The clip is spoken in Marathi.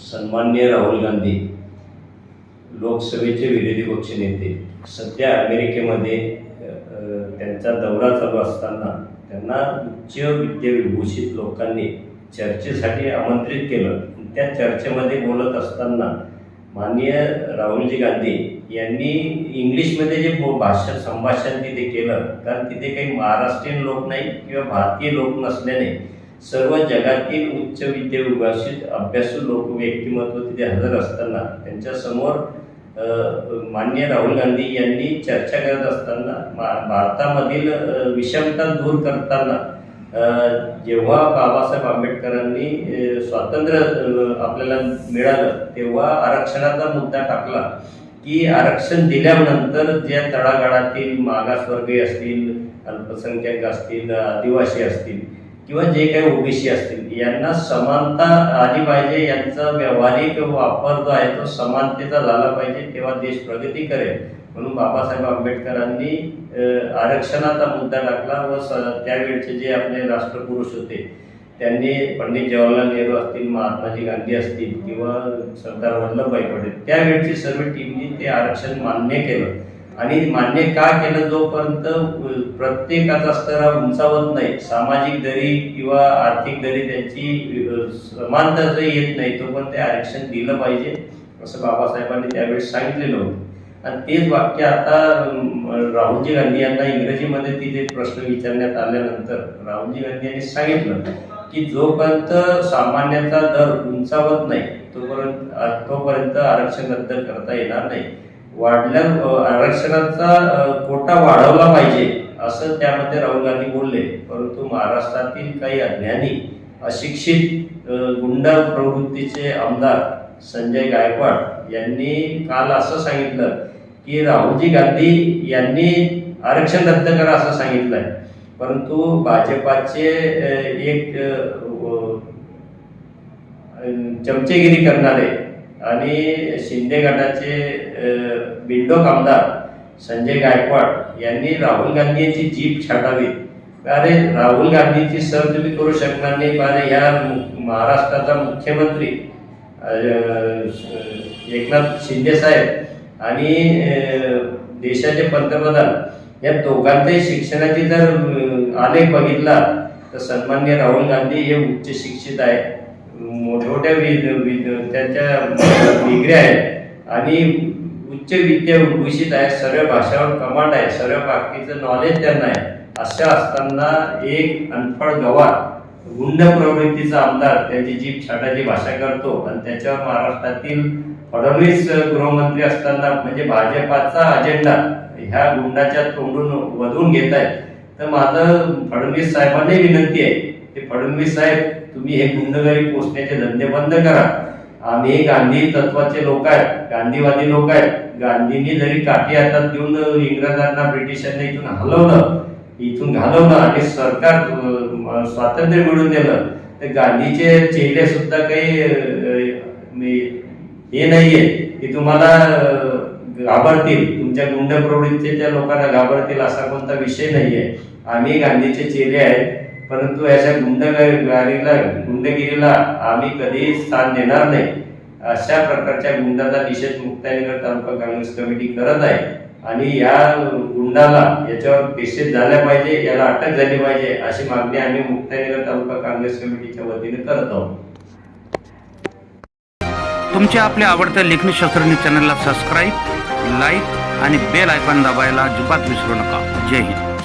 सन्मान्य राहुल गांधी लोकसभेचे विरोधी पक्ष नेते सध्या अमेरिकेमध्ये त्यांचा दौरा चालू असताना त्यांना उच्च विद्याविभूषित लोकांनी चर्चेसाठी आमंत्रित केलं. त्या चर्चेमध्ये बोलत असताना माननीय राहुलजी गांधी यांनी इंग्लिशमध्ये जे बो- भाषण संभाषण तिथे केलं कारण तिथे काही महाराष्ट्रीयन लोक नाही किंवा भारतीय लोक नसल्याने सर्व जगातील उच्च विद्याविभाषित अभ्यासू लोक व्यक्तिमत्व तिथे हजर असताना त्यांच्यासमोर अ, माननीय राहुल गांधी यांनी चर्चा करत असताना मा- भारतामधील विषमता दूर करताना जेव्हा बाबासाहेब आंबेडकरांनी स्वातंत्र्य आपल्याला मिळालं तेव्हा आरक्षणाचा मुद्दा टाकला की आरक्षण दिल्यानंतर ज्या तळागाळातील मागासवर्गीय असतील अल्पसंख्याक असतील आदिवासी असतील किंवा जे काही ओबीसी असतील यांना समानता आली पाहिजे यांचा व्यावहारिक वापर जो आहे तो समानतेचा झाला पाहिजे तेव्हा देश प्रगती करेल. म्हणून बाबासाहेब आंबेडकरांनी आरक्षणाचा मुद्दा टाकला व स- त्यावेळचे जे आपले राष्ट्रपुरुष होते त्यांनी पंडित जवाहरलाल नेहरू असतील महात्माजी गांधी असतील किंवा सरदार वल्लभभाई पटेल त्यावेळची सर्व टीमनी ते आरक्षण मान्य केलं. आणि मान्य का केलं जोपर्यंत प्रत्येकाचा स्तर हा उंचावत नाही सामाजिक दरी किंवा आर्थिक दरी त्यांची समानता जर येत नाही तोपर्यंत ते आरक्षण दिलं पाहिजे असं बाबासाहेबांनी त्यावेळेस सांगितलेलं होतं. आणि तेच वाक्य आता राहुलजी गांधी यांना इंग्रजीमध्ये तिथे प्रश्न विचारण्यात आल्यानंतर राहुलजी गांधी यांनी सांगितलं की जोपर्यंत सामान्याचा दर उंचावत नाही तोपर्यंत तोपर्यंत आरक्षण रद्द करता येणार नाही. वाढल्या आरक्षणाचा कोटा वाढवला पाहिजे असं त्यामध्ये राहुल गांधी बोलले. परंतु महाराष्ट्रातील काही अज्ञानी अशिक्षित अ, गुंड प्रवृत्तीचे आमदार संजय गायकवाड यांनी काल असं सांगितलं की राहुलजी गांधी यांनी आरक्षण रद्द करा असं सांगितलंय. परंतु भाजपाचे एक चमचेगिरी करणारे आणि शिंदे गटाचे बिंडो बिंडोक आमदार संजय गायकवाड यांनी राहुल गांधी यांची जीप छाटावी. अरे राहुल गांधीची सर तुम्ही करू शकणार नाही. अरे ह्या महाराष्ट्राचा मुख्यमंत्री एकनाथ शिंदे साहेब आणि देशाचे पंतप्रधान या दोघांच्याही शिक्षणाची जर आलेख बघितला तर सन्मान्य राहुल गांधी हे उच्च शिक्षित आहेत. मोठमोठ्या वि- त्याच्या त्यांच्या डिग्री आहेत. आणि उच्च विद्या विभूषित आहेत सर्व भाषावर कमांड आहे सर्व बाकीचं नॉलेज त्यांना आहे. अशा असताना एक अनफळ गवार गुंड प्रवृत्तीचा आमदार त्याची जीप छाटाची भाषा करतो आणि त्याच्यावर महाराष्ट्रातील फडणवीस गृहमंत्री असताना म्हणजे भाजपाचा अजेंडा ह्या गुंडाच्या तोंडून वधून घेत आहेत तर माझं फडणवीस साहेबांनाही विनंती आहे ते फडणवीस साहेब तुम्ही हे गुंडगारी पोचण्याचे धंदे बंद करा. आम्ही गांधी तत्वाचे लोक आहेत गांधीवादी लोक आहेत. गांधींनी जरी काठी हातात देऊन इंग्रजांना ब्रिटिशांना इथून हलवलं इथून घालवलं आणि सरकार स्वातंत्र्य मिळून दिलं तर गांधीचे चेहरे सुद्धा काही हे नाहीये. की तुम्हाला घाबरतील. तुमच्या गुंड प्रवृत्तीच्या लोकांना घाबरतील असा कोणता विषय नाहीये. आम्ही गांधीचे चेहरे आहेत. परंतु याच्या गुंडगारीला गुंडगिरीला आम्ही कधीही स्थान देणार नाही. अशा प्रकारच्या गुंडाचा निषेध मुक्ताईनगर तालुका काँग्रेस कमिटी करत आहे. आणि या गुंडाला याच्यावर केसेस झाल्या पाहिजे याला अटक झाली पाहिजे अशी मागणी आम्ही मुक्ताईनगर तालुका काँग्रेस कमिटीच्या वतीने करत आहोत. तुमच्या आपल्या आवडत्या लेखन शास्त्रज्ञ चॅनलला सबस्क्राईब लाईक आणि बेल आयकॉन दाबायला अजिबात विसरू नका. जय हिंद.